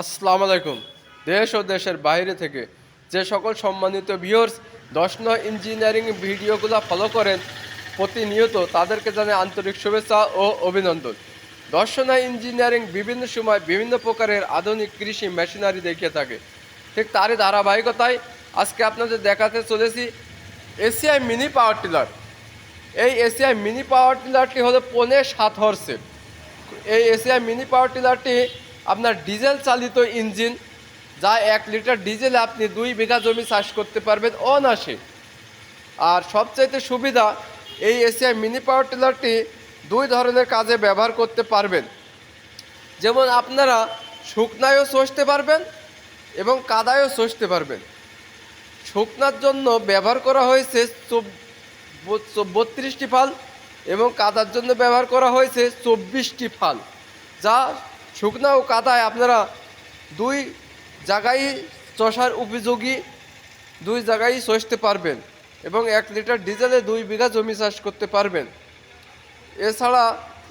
আসসালামু আলাইকুম। দেশ ও দেশের বাইরে থেকে যে সকল সম্মানিত ভিউয়ার্স দশ নয় ইঞ্জিনিয়ারিং ভিডিওগুলো ফলো করেন, প্রতিনিয়ত তাদেরকে জানাই আন্তরিক শুভেচ্ছা ও অভিনন্দন। দশ নয় ইঞ্জিনিয়ারিং বিভিন্ন সময় বিভিন্ন প্রকারের আধুনিক কৃষি মেশিনারি দেখিয়ে থাকে। ঠিক তারই ধারাবাহিকতায় আজকে আপনাদের দেখাতে চলেছি এসিআই মিনি পাওয়ার টিলার এই এসিআই মিনি পাওয়ার টিলারটি হলো পনে সাত হর্সের এই এসিআই মিনি পাওয়ার টিলারটি আপনার ডিজেল চালিত ইঞ্জিন, যা এক লিটার ডিজেলে আপনি দুই বিঘা জমি চাষ করতে পারবেন অনাসে আর সবচাইতে সুবিধা, এই এসিআই মিনি পাওয়ার টিলারটি দুই ধরনের কাজে ব্যবহার করতে পারবেন। যেমন আপনারা শুকনায়ও চষতে পারবেন এবং কাদায়ও চষতে পারবেন। শুকনার জন্য ব্যবহার করা হয়েছে বত্রিশটি ফাল এবং কাদার জন্য ব্যবহার করা হয়েছে চব্বিশটি ফাল, যা শুকনা ও কাদায় আপনারা দুই জায়গায় চষার উপযোগী, দুই জায়গায় চষতে পারবেন এবং এক লিটার ডিজেলে দুই বিঘা জমি চাষ করতে পারবেন। এছাড়া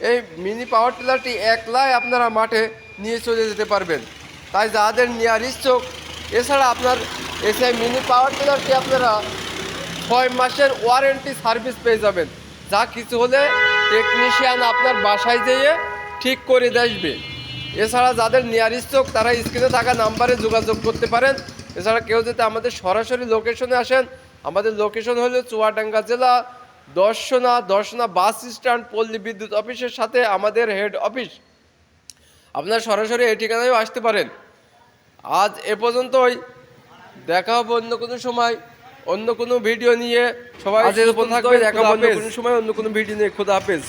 এই মিনি পাওয়ার টিলারটি একলাই আপনারা মাঠে নিয়ে চলে যেতে পারবেন। তাই যাদের নেওয়ার ইচ্ছুক, এছাড়া আপনার এসআই মিনি পাওয়ার টিলারটি আপনারা ছয় মাসের ওয়ারেন্টি সার্ভিস পেয়ে যাবেন। যা কিছু হলে টেকনিশিয়ান আপনার বাসায় যেয়ে ঠিক করে আসবে। এছাড়া যাদের নেওয়ার ইচ্ছুক তারা স্ক্রিনে থাকা নাম্বারে যোগাযোগ করতে পারেন। এছাড়া কেউ যদি আমাদের সরাসরি লোকেশনে আসেন আমাদের লোকেশন হলো চুয়াডাঙ্গা জেলা দর্শনা দর্শনা বাস স্ট্যান্ড পল্লী বিদ্যুৎ অফিসের সাথে আমাদের হেড অফিস আপনারা সরাসরি এই ঠিকানায়ও আসতে পারেন। আজ এ পর্যন্তই। দেখা হবে অন্য কোনো সময় অন্য কোনো ভিডিও নিয়ে। সবাই দেখা হবে অন্য কোনো সময় অন্য কোনো ভিডিও নিয়ে। খোদা হাফেজ।